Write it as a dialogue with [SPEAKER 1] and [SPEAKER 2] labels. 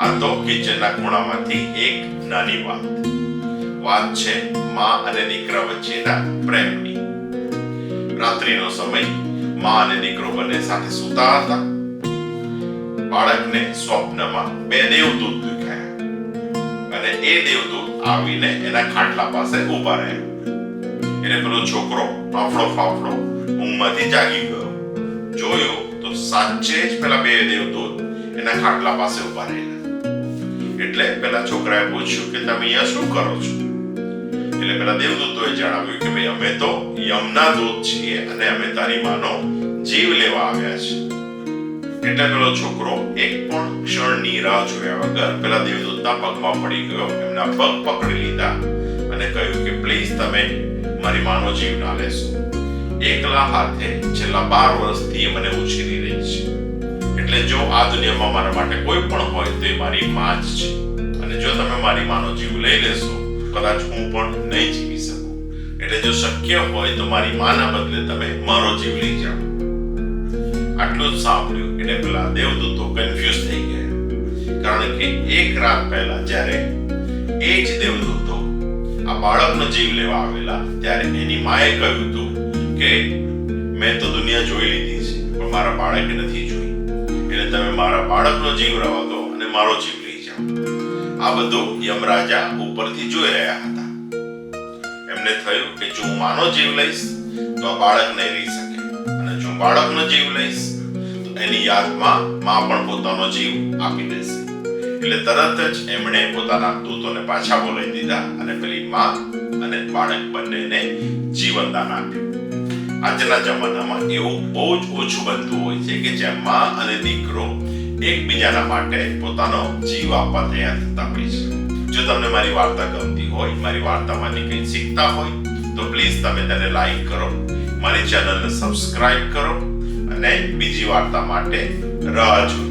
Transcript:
[SPEAKER 1] આ તો કિચનના ખૂણામાંથી એક નાની વાત. વાત છે માં અને દીકરા વચ્ચેના પ્રેમની. રાત્રિનો સમયમાં અને દીકરો બંને સાથે સૂતા હતા. બાળકને સ્વપ્નમાં બે દેવદૂત દેખાયા. અને એ દેવદૂત આવીને એના ખાટલા પાસે ઊભા રહ્યા. એટલે પેલો છોકરો ફાફડો ફાફડો ઊંઘમાંથી જાગી ગયો. જોયું તો સાચે જ પેલા બે દેવદૂત એના ખાટલા પાસે ઊભા રહેલા. એટલે પેલા છોકરાએ પૂછ્યું કે તમે અહીંયા શું કરો છો? એટલે પેલા દેવદૂતોએ જણાવ્યું કે ભાઈ, અમે તો યમના દૂત છીએ અને અમે તારી માનો જીવ લેવા આવ્યા છીએ. એટલે પેલો છોકરો એક પણ ક્ષણની રાહ જોયા વગર પેલા દેવદૂતના પગમાં પડી ગયો. એમના પગ પકડી લીધા અને કહ્યું કે પ્લીઝ તમે મારી માનો જીવ ના લેશો. એકલા હાથે છેલ્લા બાર વર્ષથી એ મને ઉછેરી રહી છે. એટલે જો આ દુનિયામાં મારા માટે કોઈ પણ હોય તો એ મારી માં જ છે. અને જો તમે મારી માનો જીવ લઈ લેશો, કદાચ હું પણ નહીં જીવી શકું. એટલે જો શક્ય હોય તો મારી માના બદલે તમે મારો જીવ લઈ જાઓ. આટલું જ સાંભળ્યું, એટલે પેલા દેવદૂતો કન્ફ્યુઝ થઈ ગયા. કારણ કે એક રાત પહેલા જ્યારે એ જ દેવદૂતો આ બાળકનો જીવ લેવા આવેલા, ત્યારે એની માએ કહ્યું હતું કે, મેં તો દુનિયા જોઈ લીધી છે, પણ મારા બાળકે નથી જોઈ. એટલે તમે મારા બાળકનો જીવ રહેવા દો અને મારો જીવ લઈ જાઓ. આ બધું યમરાજા ઉપરથી જોઈ રહ્યા હતા. એમને થયું કે જો માનો જીવ લઈશ, તો આ બાળક નહીં રહી શકે. અને જો બાળકનો જીવ લઈશ, તો એની યાદમાં માં પણ પોતાનો જીવ આપી દેશે. એટલે તરત જ એમણે પોતાના દૂતોને પાછા બોલાવી દીધા અને પેલી માં અને બાળક બંનેને જીવનદાન આપ્યું. આજના જમાનામાં એવું બહુ જ ઓછું બનતું હોય છે કે જેમ માં અને દીકરો એકબીજાના માટે પોતાનો જીવ આપવા તૈયાર થતા હોય છે. જો તમને મારી વાર્તા ગમતી હોય, મારી વાર્તામાંથી કંઈ શીખતા હોય, તો પ્લીઝ તમે તેને લાઈક કરો, મારી ચેનલને સબસ્ક્રાઇબ કરો અને બીજી વાર્તા માટે રાહ જુઓ.